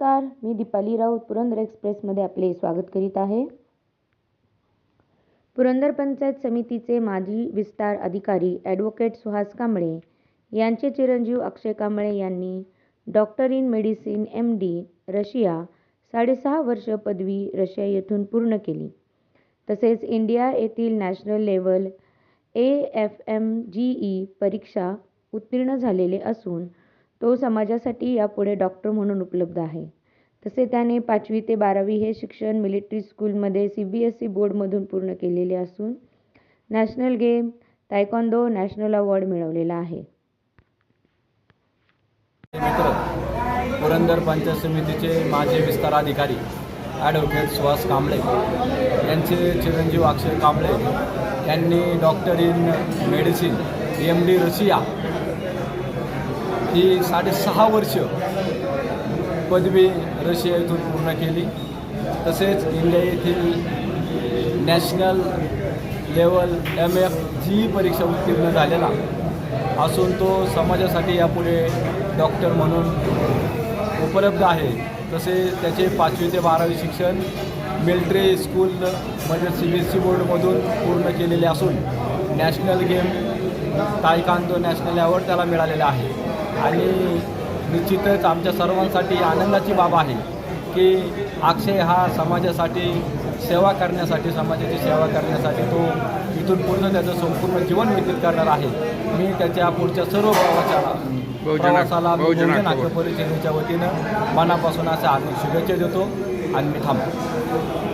नमस्कार मी दीपाली राऊत पुरंदर एक्सप्रेसमध्ये आपले स्वागत करीत आहे. पुरंदर पंचायत समितीचे माजी विस्तार अधिकारी ॲडव्होकेट सुहास कांबळे यांचे चिरंजीव अक्षय कांबळे यांनी doctor in medicine M D Russia साडेसहा वर्ष पदवी रशिया येथून पूर्ण केली. तसेच इंडिया येथील national level A F M G E परीक्षा उत्तीर्ण झालेले असून तो समाजासाठी यापुढे डॉक्टर म्हणून उपलब्ध आहे. तसे त्याने पाचवी ते बारावी हे शिक्षण मिलिटरी स्कूलमध्ये सी बी एस ई बोर्डमधून पूर्ण केलेले असून national game taekwondo national award मिळवलेला आहे. मित्र पुरंदर पंचायत समितीचे माजी विस्तार अधिकारी ॲडव्होकेट सुहास कांबळे यांचे चिरंजीव अक्षर कांबळे यांनी doctor in medicine M D Russia ही साडेसहा वर्ष पदवी रशिया येथून पूर्ण केली. तसेच इंडिया येथील national level M F G परीक्षा उत्तीर्ण झालेला असून तो समाजासाठी यापुढे डॉक्टर म्हणून उपलब्ध आहे. तसे त्याचे पाचवी ते बारावी शिक्षण मिलिटरी स्कूलमध्ये सी बी एस सी बोर्डमधून पूर्ण केलेले असून national game taekwondo national award त्याला मिळालेला आहे. आणि निश्चितच आमच्या सर्वांसाठी आनंदाची बाब आहे की अक्षय हा समाजासाठी सेवा करण्यासाठी समाजाची सेवा करण्यासाठी तो इथून पूर्ण त्याचं संपूर्ण जीवन व्यतीत करणार आहे. मी त्याच्या पुढच्या सर्व प्रवासाला प्रवासाला बहुजन. आक्रोश परिषदेच्या वतीनं मनापासून असे हार्दिक शुभेच्छा देतो. आणि मी थांबतो.